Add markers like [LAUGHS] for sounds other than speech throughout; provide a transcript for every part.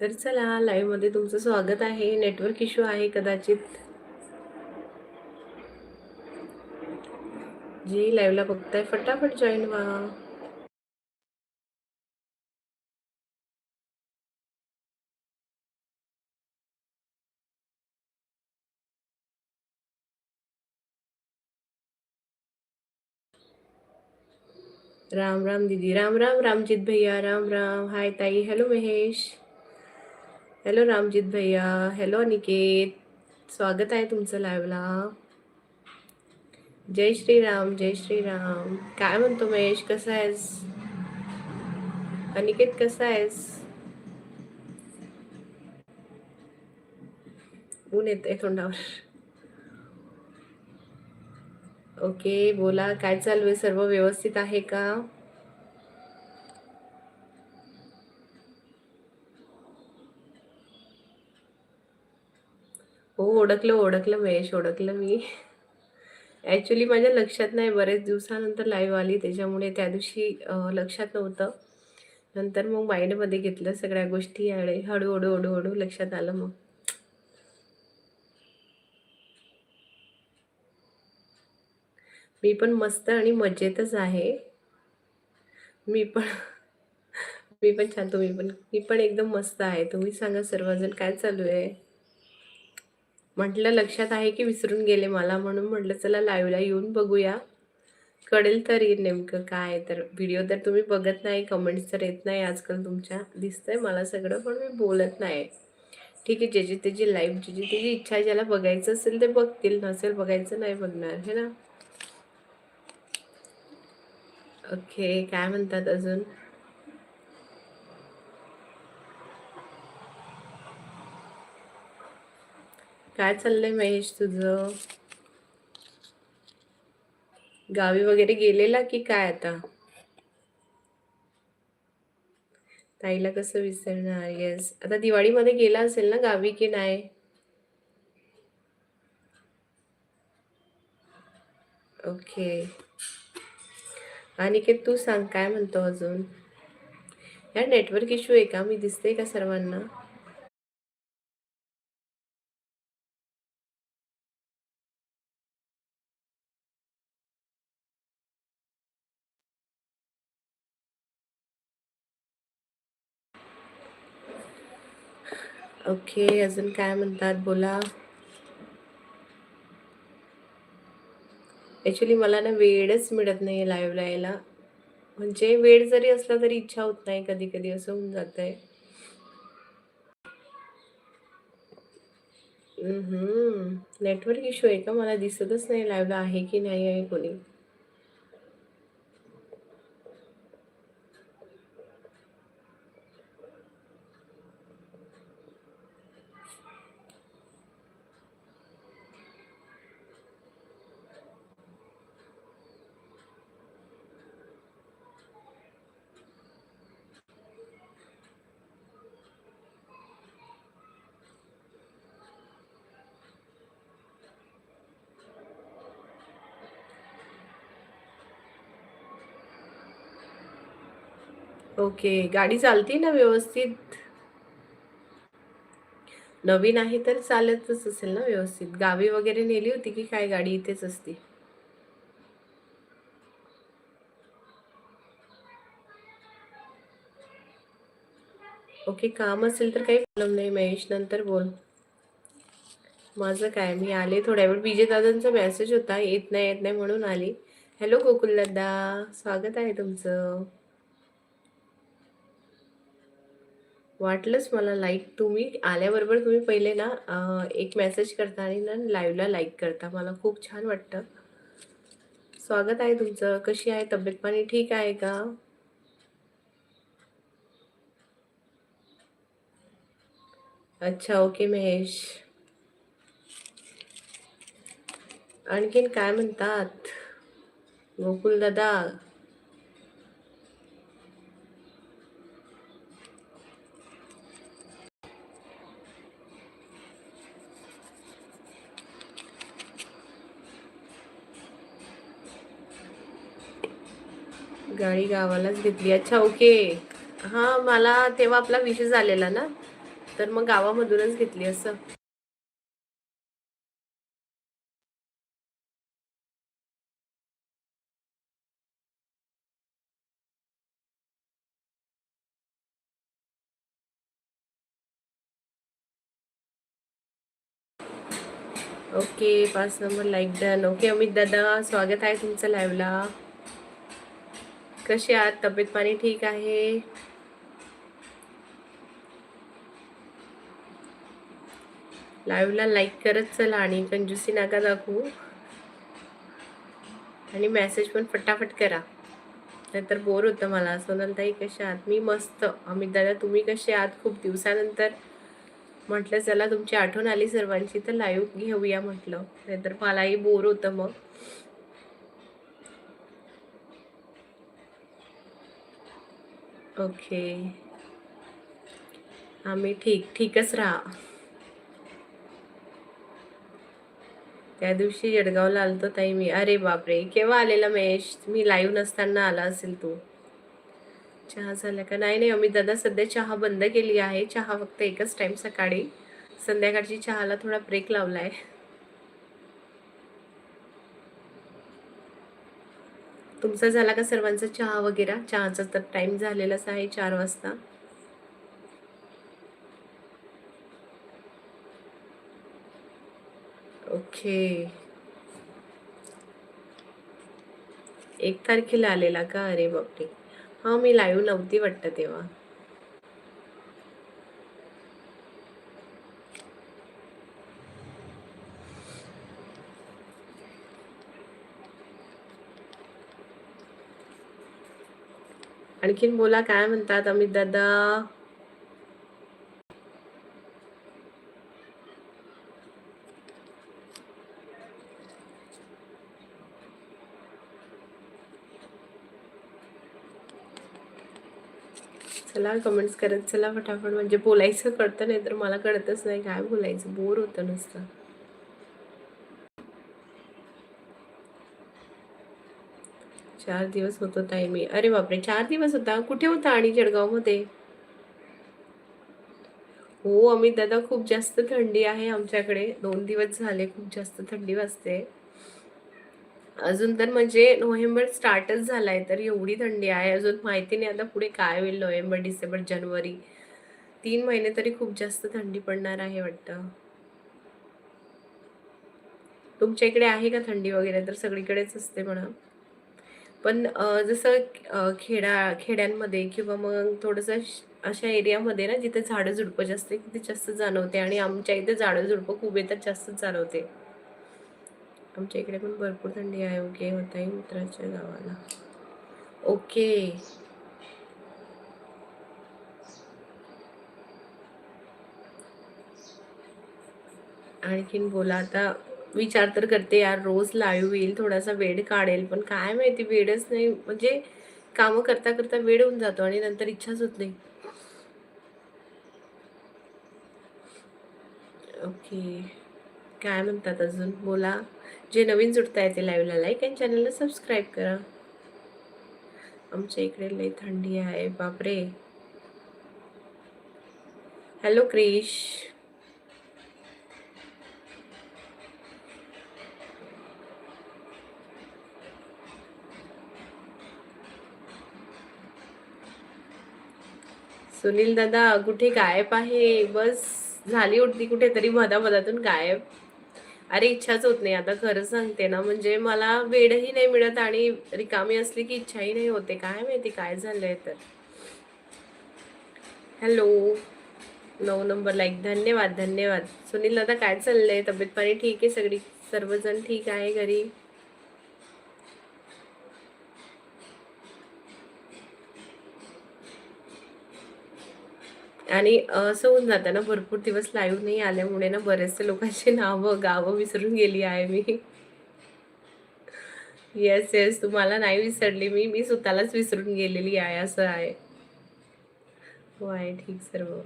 तर चला लाईव्हमध्ये तुमचं स्वागत आहे. नेटवर्क इश्यू आहे कदाचित. जी लाईव्हला बघताय फटाफट जॉईन व्हा. राम राम दीदी राम राम रामजीत भैया राम राम. हाय ताई हॅलो महेश. हॅलो रामजीत भैया हॅलो अनिकेत स्वागत आहे तुमचं लाईव्हला जय श्रीराम जय श्रीराम काय म्हणतो महेश कसा आहेस अनिकेत कसा आहेस ऊन येते तोंडावर ओके बोला काय चालू आहे सर्व व्यवस्थित आहे का हो ओळखलं ओळखलं महेश ओळखलं मी. ॲक्च्युली माझ्या लक्षात नाही बरेच दिवसानंतर लाईव्ह आली. त्याच्यामुळे त्या दिवशी लक्षात नव्हतं. नंतर मग माइंडमध्ये घेतलं सगळ्या गोष्टी आणि हळूहळू हळूहळू लक्षात आलं मग. मी पण मस्त आणि मजेतच आहे. मी पण मी पण छान तुम्ही पण. मी पण एकदम मस्त आहे. तुम्ही सांगा सर्वजण काय चालू आहे? म्हटलं लक्षात आहे की विसरून गेले मला म्हणून म्हटलं चला लाईव्हला येऊन बघूया. कळेल तर नेमकं काय तर व्हिडिओ तर तुम्ही बघत नाही कमेंट्स तर येत नाही आजकाल तुमच्या दिसतंय मला सगळं पण मी बोलत नाही ठीक आहे ज्याची त्याची लाईव्ह ज्याची त्याची इच्छा आहे ज्याला बघायचं असेल ते बघतील नसेल बघायचं नाही बघणार है ना? ओके काय म्हणतात अजून? काय चाललंय महेश तुझं? गावी वगैरे गेलेला की काय आता? ताईला कसं विसरणार? येस आता दिवाळीमध्ये गेला असेल ना गावी की नाही? ओके आणि तू सांग काय म्हणतो अजून? या नेटवर्क इश्यू आहे का? मी दिसते का सर्वांना? ओके अजून काय म्हणतात? बोला. ॲक्च्युली मला ना वेळच मिळत नाही लाईव्हला यायला म्हणजे वेळ जरी असला तरी इच्छा होत नाही कधी कधी असं होऊन जात आहे नेटवर्क इश्यू आहे का? मला दिसतच नाही लाईव्हला आहे की नाही आहे कोणी? ओके. गाडी चालते ना व्यवस्थित? नवीन आहे तर चालतच असेल ना व्यवस्थित. गावी वगैरे नेली होती की काय गाडी इथेच असते? ओके काम असेल तर काही प्रॉब्लेम नाही. महेश नंतर बोल. माझं काय? मी आले थोड्या वेळ. विजय दादांचा मेसेज होता. येत नाही येत नाही म्हणून आली. हॅलो गोकुल दादा. स्वागत आहे तुमचं. वाटलंच मला लाईक तुम्ही आल्याबरोबर तुम्ही पहिले ना एक मेसेज करता आणि ना लाईव्हला लाईक करता. मला खूप छान वाटतं. स्वागत आहे तुमचं. कशी आहे तब्येत पाणी? ठीक आहे का? अच्छा ओके महेश. आणखीन काय म्हणतात? गोकुल दादा गाडी गावालाच घेतली अच्छा ओके हां मला तेव्हा आपला विषय झालेला ना? तर मग गावामधूनच घेतली असं. ओके पाच number like done okay Amit दादा स्वागत आहे तुमचं लाईव्हला कशी आहात? तब्येत पाणी ठीक आहे? लाईव्हला लाईक करत चला आणि कंजुसी नका दाखवू. आणि मेसेज पण फटाफट करा. नाहीतर बोर होतं मला. सोनलताई कशा आहात? मी मस्त. अमित दादा तुम्ही कसे आहात? खूप दिवसानंतर म्हटलं चला तुमची आठवण आली सर्वांची तर लाईव्ह घेऊया म्हटलं. नाहीतर मलाही बोर होतं मग. ओके. आम्ही ठीक ठीकच राहा. त्या दिवशी जळगावला आलतो ताई मी. अरे बापरे केव्हा आलेला महेश? मी लाईव्ह नसताना आला असेल तू. चहा झाला का? नाही नाही अमित दादा सध्या चहा बंद केली आहे. चहा फक्त एकच टाईम सकाळी. संध्याकाळची चहाला थोडा ब्रेक लावलाय. तुमचा झाला का सर्वांचा चहा वगैरे? चहाचा तर टाइम झालेलाच आहे चार वाजता. ओके एक तारखेला आलेला का? अरे बापरे. हा मी लाईव्ह नव्हती वाटतं तेव्हा. आणखीन बोला काय म्हणतात अमित दादा? चला कमेंट्स करत चला फटाफट. म्हणजे बोलायचं कळतं नाही तर मला कळतच नाही. काय बोलायचं? बोर होतं नुसतं. चार दिवस होत होता मी. अरे बापरे चार दिवस होता? कुठे होता आणि जळगावमध्ये? हो अमित दादा खूप जास्त थंडी आहे आमच्याकडे. दोन दिवस झाले खूप जास्त थंडी वाजते. अजून तर म्हणजे नोव्हेंबर स्टार्टच झालाय तर एवढी थंडी आहे. अजून माहिती नाही आता पुढे काय होईल नोव्हेंबर डिसेंबर जानेवारी. तीन महिने तरी खूप जास्त थंडी पडणार आहे वाटतं. तुमच्या इकडे आहे का थंडी वगैरे? तर सगळीकडेच असते म्हणा. पण जसं खेडा खेड्यांमध्ये किंवा मग थोडंसं अशा एरियामध्ये ना जिथे झाडं झुडपं जास्त तिथे जास्त जाणवते आणि आमच्या इथे झाडं झुडपं खूप येतात जास्तच जाणवते. आमच्या इकडे पण भरपूर थंडी आहे ओके आहे मित्राच्या गावाला. ओके. आणखीन बोला आता. विचार तर करते यार रोज लाईव्ह येईल थोडासा वेळ काढेल पण काय माहिती वेळच नाही. म्हणजे कामं करता करता वेळ होऊन जातो आणि नंतर इच्छाच होत नाही. ओके. काय म्हणतात अजून? बोला. जे नवीन जुडताय ते लाईव्हला लाईक आणि चॅनलला सबस्क्राईब करा. आमच्या इकडे लई थंडी आहे. बापरे. हॅलो क्रिश सुनील दादा कुठे गायब आहे? बस झाली उठती कुठेतरी मधामधातून गायब. अरे इच्छाच होत नाही. आता खरं सांगते ना म्हणजे मला वेळही नाही मिळत आणि रिकामी असली की इच्छाही नाही होते. काय माहिती काय झालंय तर. हॅलो नऊ नंबर लाईक धन्यवाद धन्यवाद. सुनील दादा काय चाललंय? तब्येत पाणी ठीक आहे सगळी? सर्वजण ठीक आहे घरी? आणि असं होऊन जातं ना भरपूर दिवस लाईव्ह नाही आल्यामुळे ना बरेचसे लोकांची नावं गावं विसरून गेली आहे मी. येस येस तुम्हाला नाही विसरली मी मी स्वतःलाच विसरून गेलेली आहे असं आहे. हो आहे ठीक सर्व.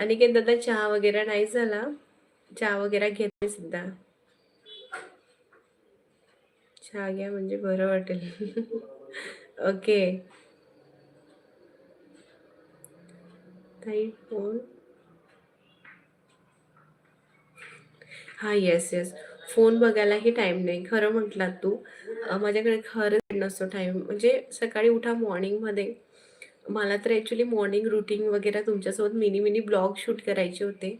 अनिकेत दादा चहा वगैरे नाही झाला? चहा वगैरे घेते सुद्धा चहा घ्या म्हणजे बरं वाटेल. [LAUGHS] ओके ताई फोन? हा येस येस फोन बघायलाही टाईम नाही. खरं म्हटलात तू माझ्याकडे खरंच नसतो टाईम म्हणजे सकाळी उठा मॉर्निंगमध्ये मला तर ॲक्च्युली मॉर्निंग रुटीन वगैरे तुमच्यासोबत मिनी मिनी ब्लॉग शूट करायचे होते.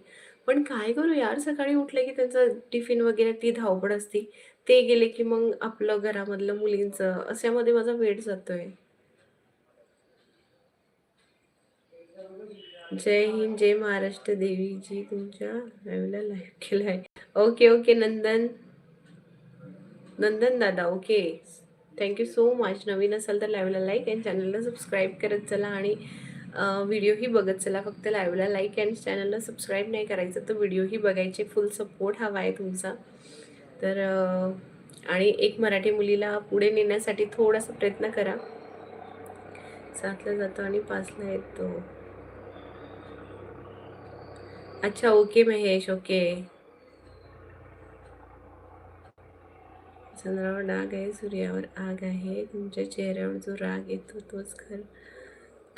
पण काय करू यार सकाळी उठले की त्यांचं टिफिन वगैरे ती धावपळ असती. ते गेले की मग आपलं घरामधलं मुलींचं. अशामध्ये माझा वेळ जातोय. जय हिंद जय महाराष्ट्र देवीजी तुमच्या लाईव्हला लाईव्ह केला आहे ओके ओके नंदन. नंदन दादा okay thank you so much नवीन असाल तर लाईव्हला लाईक अँड चॅनलला सबस्क्राईब करत चला आणि व्हिडिओही बघत चला. फक्त लाईव्हला लाईक अँड चॅनलला सबस्क्राईब नाही करायचं तर व्हिडिओही बघायचे. फुल सपोर्ट हवा आहे तुमचा. तर आणि एक मराठी मुलीला पुढे नेण्यासाठी थोडासा प्रयत्न करा. सातला जातो आणि पाचला येतो. अच्छा ओके महेश ओके. चंद्रावर डाग आहे सूर्यावर आग आहे. तुमच्या चेहऱ्यावर जो राग येतो तोच खर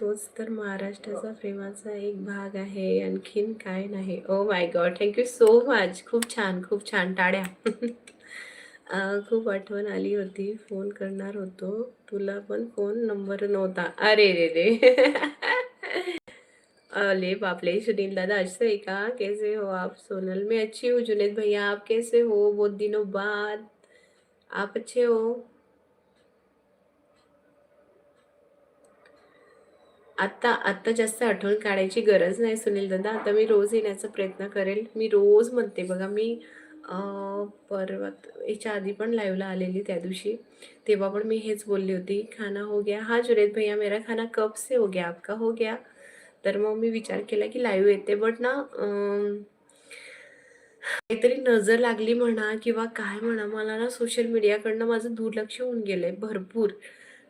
तोच तर महाराष्ट्राचा प्रेमाचा एक भाग आहे. आणखीन काय नाही. ओ my god thank you so much खूप छान खूप छान. टाळ्या खूप आठवण आली होती. फोन करणार होतो. तुला पण फोन नंबर नव्हता. अरे रे रे. अरे बापले सुनील दादा अच्छे है का? कैसे हो आप सोनल? मैं अच्छी हूँ जुनेद भैया आप कैसे हो? बहुत दिनों बाद. आप अच्छे हो? आत्ता आत्ता जास्त आठवण काढायची गरज नाही सुनील दादा. आता मी रोज येण्याचा प्रयत्न करेल. मी रोज म्हणते बघा मी अं, परवा याच्या आधी पण लाईव्हला आलेली त्या दिवशी. तेव्हा पण मी हेच बोलली होती. खाना हो गया. हा जुनेद भैया मेरा खाना कब से हो गया? आपका हो गया? तर मग मी विचार केला की लाईव्ह येते. बट ना काहीतरी नजर लागली म्हणा किंवा काय म्हणा मला ना सोशल मीडियाकडनं माझं दुर्लक्ष होऊन गेलंय भरपूर.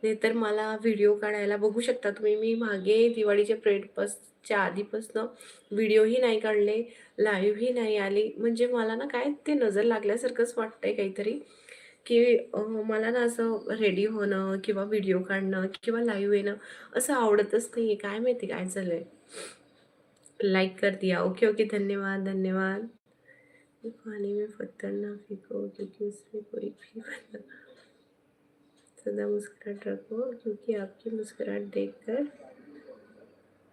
नाहीतर मला व्हिडिओ काढायला बघू शकता तुम्ही. मी मागे दिवाळीच्या प्रेडपासच्या आधीपासनं व्हिडिओही नाही काढले लाईव्हही नाही आली. म्हणजे मला ना काय ते नजर लागल्यासारखंच वाटतंय काहीतरी. की मला ना असं रेडी होणं किंवा व्हिडिओ काढणं किंवा लाईव्ह येणं असं आवडतच नाही आहे काय माहिती काय झालंय लाईक कर दिया. ओके ओके धन्यवाद धन्यवाद. पानी में पत्थर ना फेंको, क्योंकि उसमें कोई भी [LAUGHS] बंदा सदा मुस्कुराहट रखो, क्योंकि आपकी मुस्कुराहट देखकर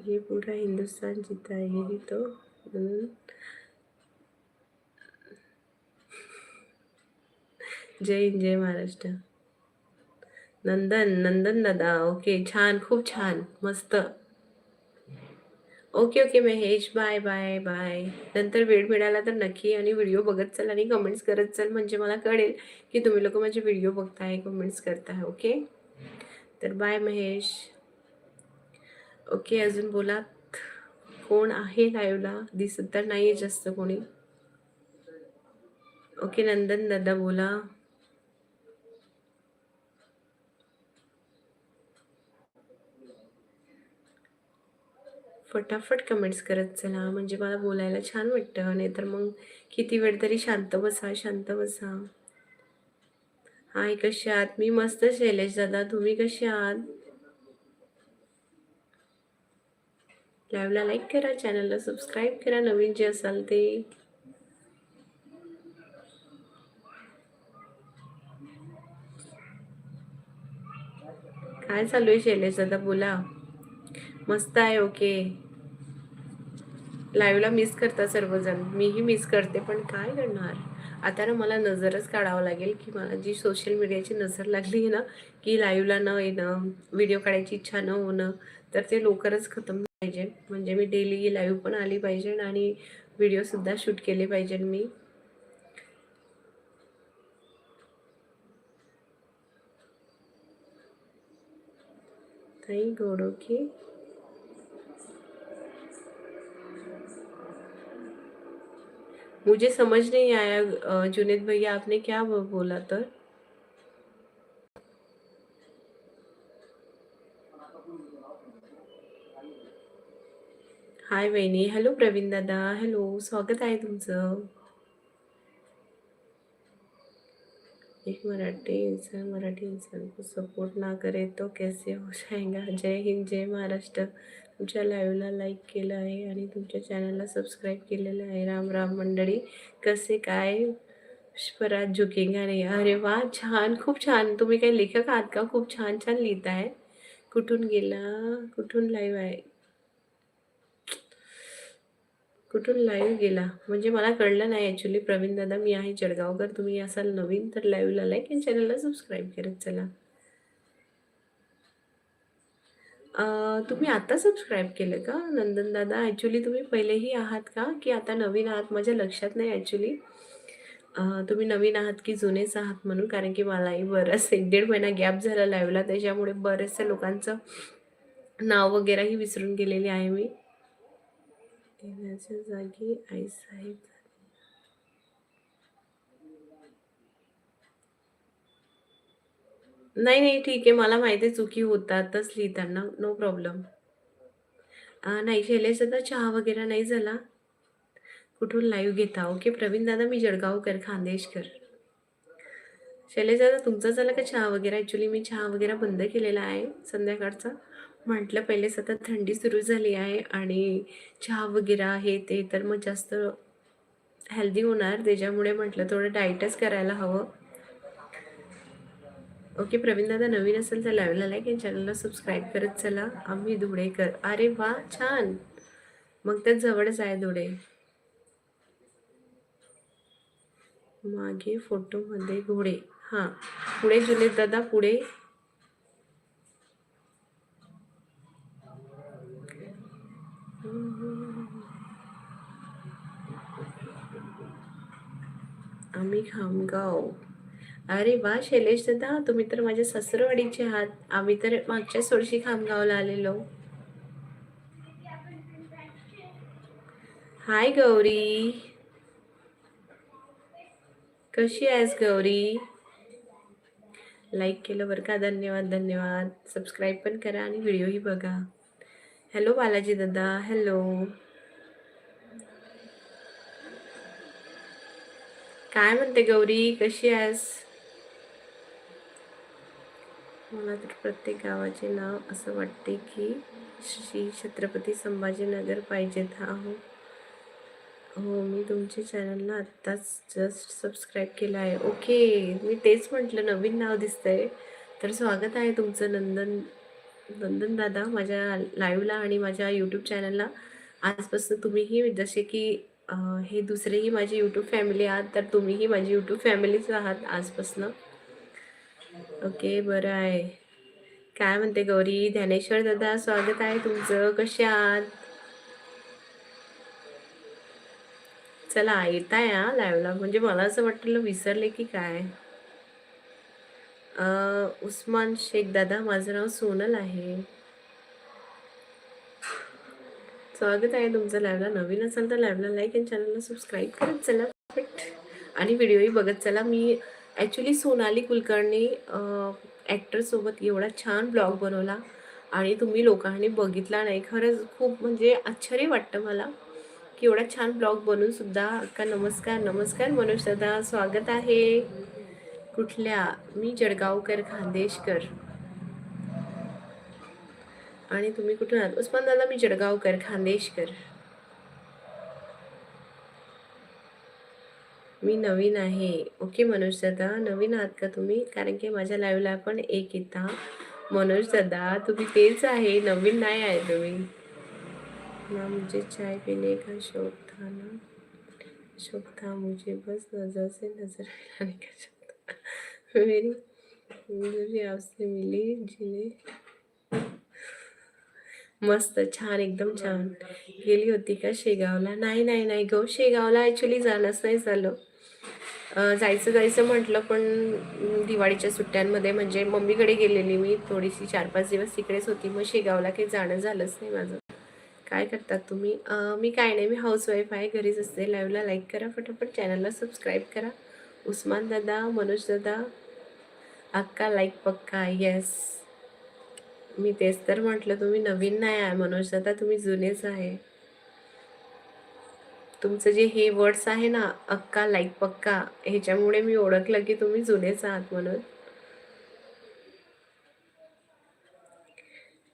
ये पूरा हिंदुस्तान जीता है यही तो. जय हिंद जय महाराष्ट्र. नंदन नंदन दादा ओके छान खूप छान मस्त. Okay okay Mahesh bye bye bye नंतर वेळ मिळाला तर नक्की आणि व्हिडिओ बघत चल आणि कमेंट्स करत चल म्हणजे मला कळेल की तुम्ही लोक माझे व्हिडिओ बघताय कमेंट्स करताय ओके तर बाय महेश. ओके अजून बोलात कोण आहे लाईव्हला दिसत तर नाही जास्त कोणी. ओके नंदन दादा बोला. फटाफट कमेंट्स करत चला. म्हणजे मला बोलायला छान वाटतं. नाहीतर मग किती वेळ तरी शांत बसा शांत बसा. हाय कसे आहात? मी मस्त शैलेश दादा. तुम्ही कसे आहात? लाईव्हला लाईक करा. चॅनलला सबस्क्राईब करा. नवीन जे असाल ते. काय चालू आहे शैलेश दादा? बोला. मस्त आहे ओके लाईव्हला मिस करता सर्वजण. मीही मिस करते पण काय करणार? आता ना मला नजरच काढावं लागेल की मला जी सोशल मीडियाची नजर लागली आहे ना की लाईव्हला न येणं व्हिडिओ काढायची इच्छा न होणं तर ते लवकरच खतम पाहिजे. म्हणजे मी डेली लाईव्ह पण आली पाहिजे आणि व्हिडिओसुद्धा शूट केले पाहिजे मी. ताई घोड़ों की? मुझे समझ नहीं आया जुनेद भैया आपने क्या बोला तर हाय वहिनी हॅलो प्रवीण दादा, हॅलो, स्वागत आहे तुमचं. एक मराठी इंसान मराठी इंसान को सपोर्ट ना करे तो कैसे हो जाएगा? जय हिंद, जय महाराष्ट्र. तुमच्या लाईव्हला लाईक केलं आहे आणि तुमच्या चॅनलला सबस्क्राईब केलेलं आहे. राम राम मंडळी. कसे काय? स्वराज झुकिंग अरे अरे वा छान खूप छान. तुम्ही काही लेखक आहात का? खूप छान छान लिहित आहे. कुठून गेला? कुठून लाईव्ह आहे? कुठून लाईव्ह गेला? म्हणजे मला कळलं नाही ॲक्च्युली प्रवीण दादा मी आहे जळगावकर. तुम्ही असाल नवीन तर लाईव्हला लाईक आणि चॅनलला सबस्क्राईब करत चला. तुम्ही आता सबस्क्राईब केलं का? नंदन दादा ॲक्च्युली तुम्ही पहिलेही आहात का? की आता नवीन आहात? माझ्या लक्षात नाही ॲक्च्युली तुम्ही नवीन आहात की जुनेच आहात म्हणून? कारण की मलाही बरंच एक दीड महिना गॅप झाला लाईव्हला त्याच्यामुळे बरेचसे लोकांचं नाव वगैरेही विसरून गेलेली आहे मी. येण्याच्या जागी आई नाही नाही ठीक आहे. मला माहिती आहे चुकी होतातच लिहिताना. नो प्रॉब्लेम नाही शैलेश दादा चहा वगैरे नाही झाला? कुठून लाईव्ह घेता? ओके प्रवीण दादा मी जळगावकर खानदेशकर. शैलेश दादा तुमचा झाला का चहा वगैरे? ॲक्च्युली मी चहा वगैरे बंद केलेला आहे संध्याकाळचा. म्हटलं पहिले सतत थंडी सुरू झाली आहे आणि चहा वगैरे हे ते तर मग जास्त हेल्दी होणार. त्याच्यामुळे म्हटलं थोडं डायटच करायला हवं. ओके प्रवीण दादा नवीन असेल तर लाईव्हला लाईक आणि चॅनलला सबस्क्राईब करत चला. आम्ही धुळेकर अरे वा छान. मग तर जवळच आहे धुळे मागे फोटोमध्ये घोडे हां पुढे जुने दादा पुढे. आम्ही खामगाव. अरे वा शैलेश दादा तुम्ही तर माझ्या ससरवाडीचे आहात. आम्ही तर मागच्या सोळशी खामगावला आलेलो. हाय गौरी. कशी आहेस गौरी? लाईक केलं बरं का? धन्यवाद धन्यवाद. सबस्क्राईब पण करा आणि व्हिडिओही बघा. हॅलो बालाजी दादा हॅलो काय म्हणते गौरी? कशी आहेस? मला तर प्रत्येक गावाचे नाव असं वाटते की श्री छत्रपती संभाजीनगर पाहिजेत हा. हो. हो मी तुमच्या चॅनलला आत्ताच जस्ट सबस्क्राईब केलं आहे. ओके मी तेच म्हटलं नवीन नाव दिसतंय. तर स्वागत आहे तुमचं नंदन नंदन दादा माझ्या लाईव्हला आणि माझ्या यूट्यूब चॅनलला आजपासून तुम्हीही जसे की हे दुसरेही माझी यूट्यूब फॅमिली आहात तर तुम्हीही माझी यूट्यूब फॅमिलीच आहात आजपासून. ओके बरं आहे. काय म्हणते गौरी? ज्ञानेश्वर दादा स्वागत आहे तुमचं. कसे आहात? चला येताय हा लाईव्हला म्हणजे मला असं वाटलं विसरले की काय? अं, उस्मान शेख दादा माझं नाव सोनल आहे. स्वागत आहे तुमचं लाईव्हला नवीन असाल तर लाईव्हला लाईक आणि चॅनलला सबस्क्राईब करत चला. आणि व्हिडिओही बघत चला. मी ॲक्च्युली सोनाली कुलकर्णी ॲक्टरसोबत एवढा छान ब्लॉग बनवला आणि तुम्ही लोकांनी बघितला नाही. खरंच खूप म्हणजे आश्चर्य वाटतं मला की एवढा छान ब्लॉग बनवून सुद्धा. अक्का नमस्कार नमस्कार मनोज दादा. स्वागत आहे. कुठल्या? मी जळगावकर खानदेशकर. आणि तुम्ही कुठून आहात? उस्मान दादा मी जळगावकर खानदेशकर. मी नवीन आहे. ओके मनोज दादा नवीन आहात का तुम्ही? कारण की माझ्या लाईव्हला पण एक येता. मनोज दादा तुम्ही तेच आहे. नवीन नाही आहे तुम्ही. ना मुझे चाय पिणे का शौक था ना? शौक था मुझे बस नजर से नजर मिलाने का शौक था. मेरी मुझे आपसे मिली जिने मस्त छान एकदम छान. गेली होती का शेगावला? नाही नाही नाही गो. शेगावला ॲक्च्युली जाणंच नाही झालं. जायचं जायचं म्हटलं पण दिवाळीच्या सुट्ट्यांमध्ये म्हणजे मम्मीकडे गेलेली मी. थोडीशी चार पाच दिवस तिकडेच होती. मग शेगावला काही जाणं झालंच नाही माझं. काय करतात तुम्ही? मी काय नाही. मी हाऊसवाईफ आहे. घरीच असते. लाईव्हला लाईक करा. फटाफट चॅनलला सबस्क्राईब करा. उस्मान दादा मनोज दादा अक्का लाईक पक्का येस मी तेच तर म्हटलं तुम्ही नवीन नाही आहे मनोज दादा. तुम्ही जुनेच आहे. तुमचं जे हे वर्ड्स आहे ना अक्का लाईक पक्का ह्याच्यामुळे मी ओळखलं की तुम्ही जुनेच आहात म्हणून.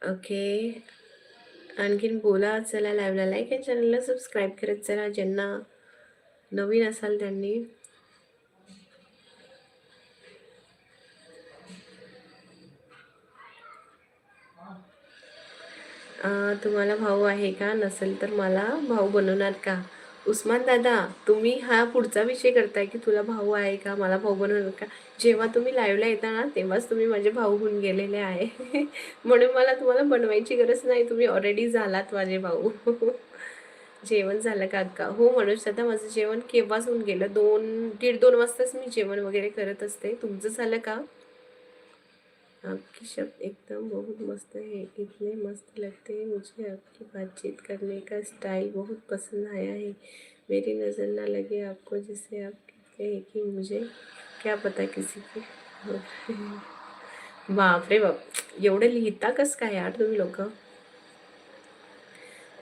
ओके आणखीन बोला चला लाईव्हला लाईक आणि चॅनलला सबस्क्राईब करत चला. ज्यांना नवीन असाल त्यांनी. तुम्हाला भाऊ आहे का? नसेल तर मला भाऊ बनवणार का? उस्मान दादा तुम्ही हा पुढचा विषय करताय की तुला भाऊ आहे का? मला भाऊ बनवणार का? जेव्हा तुम्ही लाईव्हला येता ना तेव्हाच तुम्ही माझे भाऊ होऊन गेलेले आहे. [LAUGHS] म्हणून मला तुम्हाला बनवायची गरज नाही. तुम्ही ऑलरेडी झालात माझे भाऊ. [LAUGHS] जेवण झालं का अक्का? हो मनोज दादा माझं जेवण केव्हाच होऊन गेलं? दोन दीड दोन वाजताच मी जेवण वगैरे करत असते. तुमचं झालं का? आपकी शब्द एकदम बहुत मस्त है इतने मस्त लगते हैं मुझे आपकी बातचीत करने का स्टाइल बहुत पसंद आया है। मेरी नज़र ना लगे आपको जिसे आप कहते हैं कि मुझे क्या पता किसी की हो बाप रे बाप एवढं लिहिता कसं काय यार तुम्ही लोक?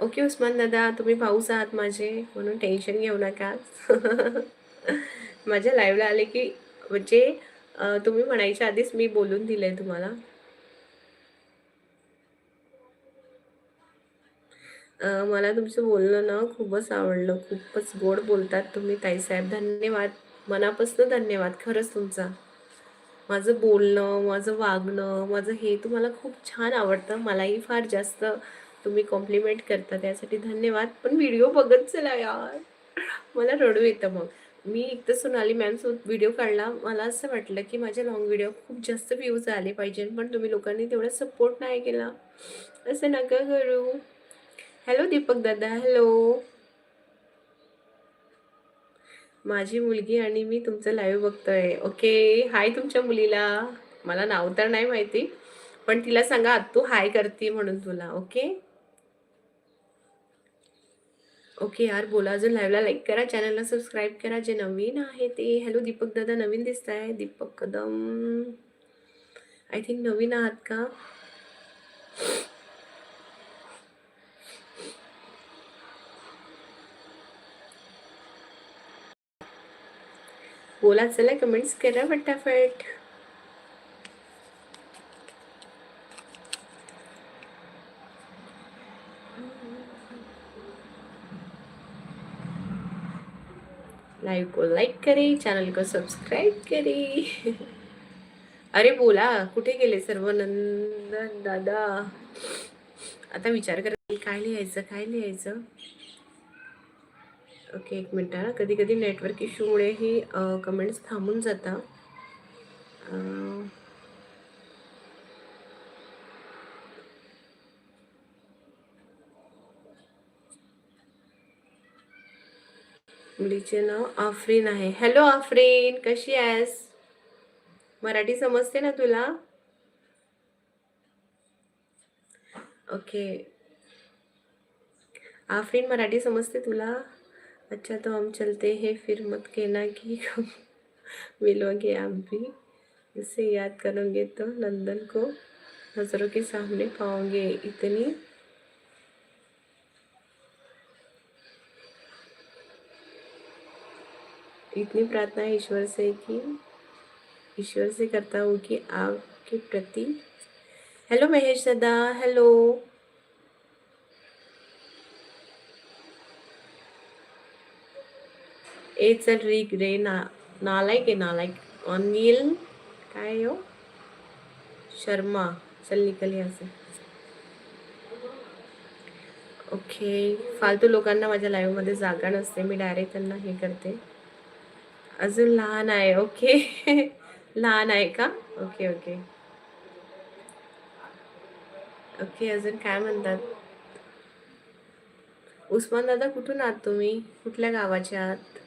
ओके उस्मान दादा तुम्ही भाऊच आहात माझे म्हणून टेन्शन घेऊ नका. [LAUGHS] माझ्या लाईव्हला आले की म्हणजे तुम्ही म्हणायच्या आधीच मी बोलून दिलंय तुम्हाला. मला तुमचं बोलणं ना खूपच आवडलं. खूपच गोड बोलतात तुम्ही ताईसाहेब. धन्यवाद. मनापासून धन्यवाद खरंच तुमचा. माझं बोलणं माझं वागणं माझं हे तुम्हाला खूप छान आवडतं. मलाही फार जास्त तुम्ही कॉम्प्लिमेंट करता त्यासाठी धन्यवाद. पण व्हिडिओ बघत चला यार. मला रडू येतं मग. मी एक तर सोनाली मॅमसोबत व्हिडिओ काढला. मला असं वाटलं की माझ्या लॉंग व्हिडिओ खूप जास्त व्ह्यूज आले पाहिजे. पण तुम्ही लोकांनी तेवढा सपोर्ट नाही केला. असं नका करू. हॅलो दीपक दादा. हॅलो माझी मुलगी आणि मी तुमचं लाईव्ह बघतोय. ओके हाय तुमच्या मुलीला. मला नाव तर नाही माहिती पण तिला सांगा तू हाय करते म्हणून तुला. ओके ओके यार बोला अजून लाईव्हला लाईक करा चॅनलला सबस्क्राईब करा जे नवीन आहे ते. हॅलो दीपक दादा नवीन दिसत आहे दीपक कदम. आय थिंक नवीन आहात का? बोला चला कमेंट्स करा फटाफट. लाईव्ह को लाईक करे चॅनल को सबस्क्राईब करे. अरे बोला कुठे गेले सर्व नंदन दादा? आता विचार करा काय लिहायचं काय लिहायचं? ओके एक मिनटं कधी कधी नेटवर्क इश्यूमुळे ही कमेंट्स थांबून जाता मुलीचे नाव आफरीन आहे. हॅलो आफरीन. कशी आहेस? मराठी समजते ना तुला? ओके आफरीन मराठी समजते तुला? अच्छा तो हम चलते हैं, फिर मत कहना कि मिलोगे आप भी इसे याद करोगे तो नंदन को नज़रों के सामने पाओगे. इतनी इतनी प्रार्थना ईश्वर से कि ईश्वर से करता हूँ कि आपके प्रति। हेलो महेश दादा हेलो ए अ रीक रे ना नालायक आहे नालायक। अनिल काय हो? शर्मा चल निकल यहाँ से। ओके फालतू लोकांना माझ्या लाईव्हमध्ये जागा नसते मी डायरेक्ट त्यांना हे करते. अजून लहान आहे ओके. [LAUGHS] लहान आहे का? Okay okay. ओके अजून काय म्हणतात? उस्मान दादा कुठून आहात तुम्ही? कुठल्या गावाच्या आहात?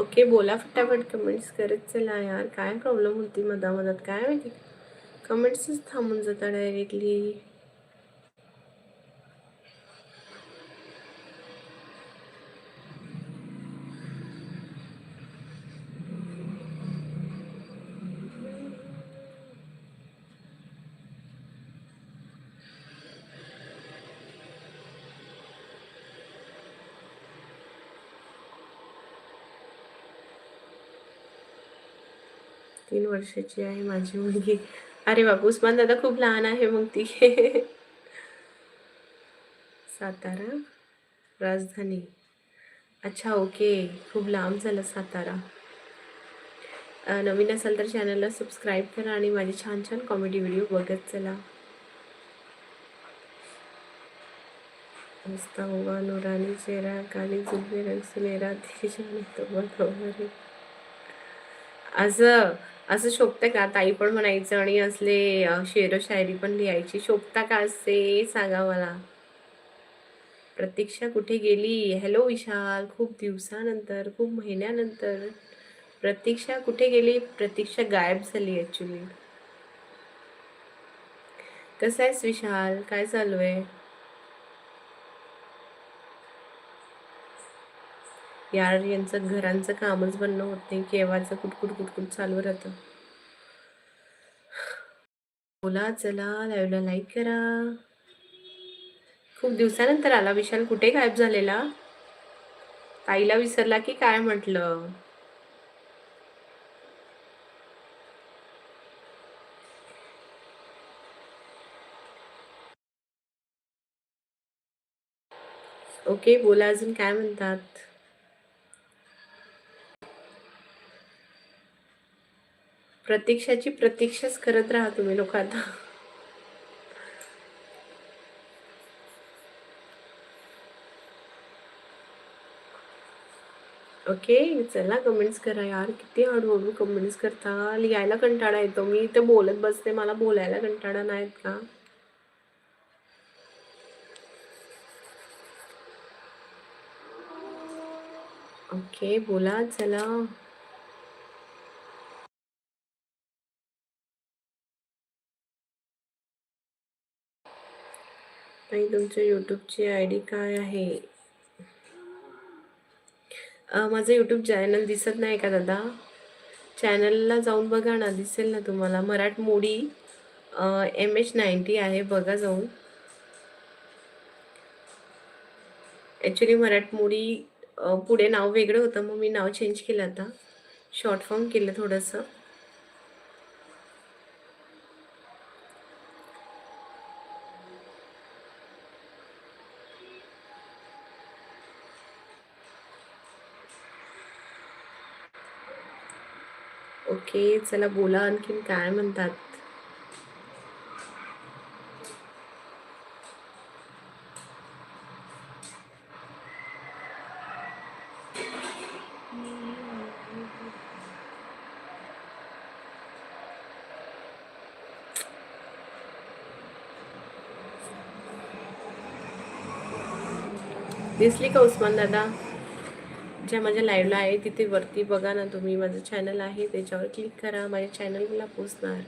ओके बोला फटाफट. कमेंट्स करत चला यार. काय प्रॉब्लेम होती मधामधात? काय माहिती? कमेंट्सच थांबून जाता डायरेक्टली तीन वर्षाची आहे माझी मुलगी. अरे बाबू उस्मान दादा खूप लहान आहे मग ती. सातारा राजधानी. अच्छा ओके. खूप लांब झालं सातारा. नवीन असाल तर चॅनलला सबस्क्राईब करा आणि माझे छान छान कॉमेडी व्हिडिओ बघत चला. मस्त होगा नूरानी चेहरा काली जुल्फे रंग सुनेरा दिशाने तो. बरोबर असं असं शोभतं का? ताई पण म्हणायचं आणि असले शेर शेरो शायरी पण लिहायची. शोभता का असे सांगा मला. प्रतीक्षा कुठे गेली? हॅलो विशाल खूप दिवसानंतर खूप महिन्यानंतर. प्रतीक्षा कुठे गेली? प्रतीक्षा गायब झाली ॲक्च्युली कसं आहेस विशाल? काय चालू आहे? यार यांचं घरांचं कामच बंद होत नाही केव्हाचं कुटकुट कुटकुट चालू राहतं. बोला चला लाईव्हला लाईक करा. खूप दिवसानंतर आला विशाल कुठे गायब झालेला? ताईला विसरला की काय म्हटलं? ओके बोला अजून काय म्हणतात? प्रतीक्षाची प्रतीक्षाच करत राहा तुम्ही लोक आता ओके चला कमेंट्स करा यार किती हळूहळू कमेंट्स करता लिहायला कंटाळा येतो. मी इथे बोलत बसते मला बोलायला कंटाळा नाहीत का? ओके बोला चला. आणि तुमच्या यूट्यूबची आय डी काय आहे? माझं यूट्यूब चॅनल दिसत नाही का दादा? चॅनलला जाऊन बघा ना दिसेल ना तुम्हाला. मराठ मोडी एम एच नाईन्टी आहे बघा जाऊन. ॲक्च्युली मराठमोडी पुढे नाव वेगळं होतं मग मी नाव चेंज केलं आता. शॉर्ट फॉर्म केलं थोडंसं. ओके चला बोला आणखीन काय म्हणतात. दिसली का उस्मान दादा ज्या माझ्या लाईव्हला आहे. तिथे वरती बघा ना तुम्ही. माझं चॅनल आहे. त्याच्यावर क्लिक करा. माझ्या चॅनलला पोचणार.